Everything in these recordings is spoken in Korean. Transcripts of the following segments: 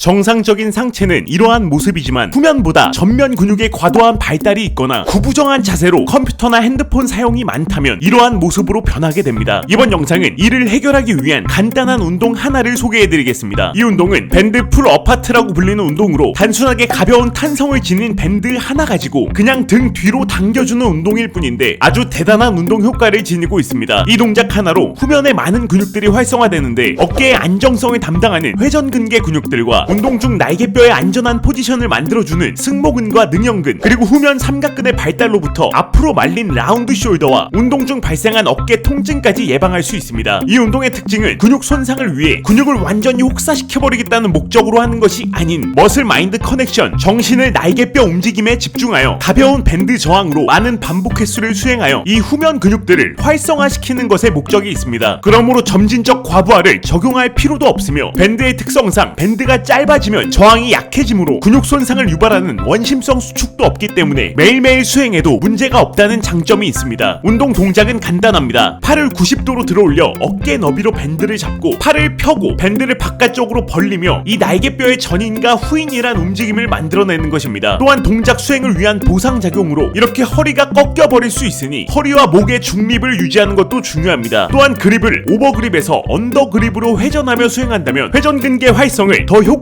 정상적인 상체는 이러한 모습이지만 후면보다 전면 근육의 과도한 발달이 있거나 구부정한 자세로 컴퓨터나 핸드폰 사용이 많다면 이러한 모습으로 변하게 됩니다. 이번 영상은 이를 해결하기 위한 간단한 운동 하나를 소개해드리겠습니다. 이 운동은 밴드 풀 어파트라고 불리는 운동으로 단순하게 가벼운 탄성을 지닌 밴드 하나 가지고 그냥 등 뒤로 당겨주는 운동일 뿐인데 아주 대단한 운동 효과를 지니고 있습니다. 이 동작 하나로 후면의 많은 근육들이 활성화되는데 어깨의 안정성을 담당하는 회전근개 근육들과 운동 중 날개뼈의 안전한 포지션을 만들어주는 승모근과 능형근 그리고 후면 삼각근의 발달로부터 앞으로 말린 라운드 숄더와 운동 중 발생한 어깨 통증까지 예방할 수 있습니다. 이 운동의 특징은 근육 손상을 위해 근육을 완전히 혹사시켜버리겠다는 목적으로 하는 것이 아닌 머슬 마인드 커넥션 정신을 날개뼈 움직임에 집중하여 가벼운 밴드 저항으로 많은 반복 횟수를 수행하여 이 후면 근육들을 활성화시키는 것에 목적이 있습니다. 그러므로 점진적 과부하를 적용할 필요도 없으며 밴드의 특성상 밴드가 짧 아지면 저항이 약해지므로 근육 손상을 유발하는 원심성 수축도 없기 때문에 매일매일 수행해도 문제가 없다는 장점이 있습니다. 운동 동작은 간단합니다. 팔을 90도로 들어올려 어깨 너비로 밴드를 잡고 팔을 펴고 밴드를 바깥쪽으로 벌리며 이 날개뼈의 전인과 후인이란 움직임을 만들어내는 것입니다. 또한 동작 수행을 위한 보상작용으로 이렇게 허리가 꺾여버릴 수 있으니 허리와 목의 중립을 유지하는 것도 중요합니다. 또한 그립을 오버그립에서 언더그립으로 회전하며 수행한다면 회전근개 활성을 더 효과적으로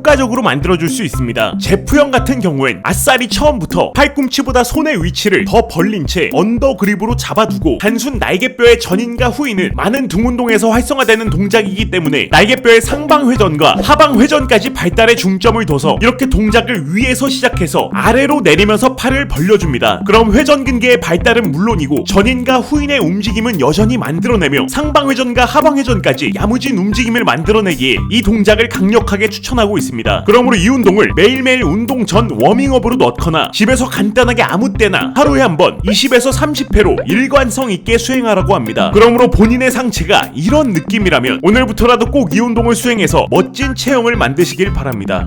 만들어줄 수 있습니다. 제프형 같은 경우엔 아싸리 처음부터 팔꿈치보다 손의 위치를 더 벌린 채 언더 그립으로 잡아두고 단순 날개뼈의 전인과 후인은 많은 등 운동에서 활성화되는 동작이기 때문에 날개뼈의 상방 회전과 하방 회전까지 발달에 중점을 둬서 이렇게 동작을 위에서 시작해서 아래로 내리면서 팔을 벌려줍니다. 그럼 회전근개의 발달은 물론이고 전인과 후인의 움직임은 여전히 만들어내며 상방 회전과 하방 회전까지 야무진 움직임을 만들어내기에 이 동작을 강력하게 추천하고 있습니다. 그러므로 이 운동을 매일매일 운동 전 워밍업으로 넣거나 집에서 간단하게 아무 때나 하루에 한 번 20에서 30회로 일관성 있게 수행하라고 합니다. 그러므로 본인의 상체가 이런 느낌이라면 오늘부터라도 꼭 이 운동을 수행해서 멋진 체형을 만드시길 바랍니다.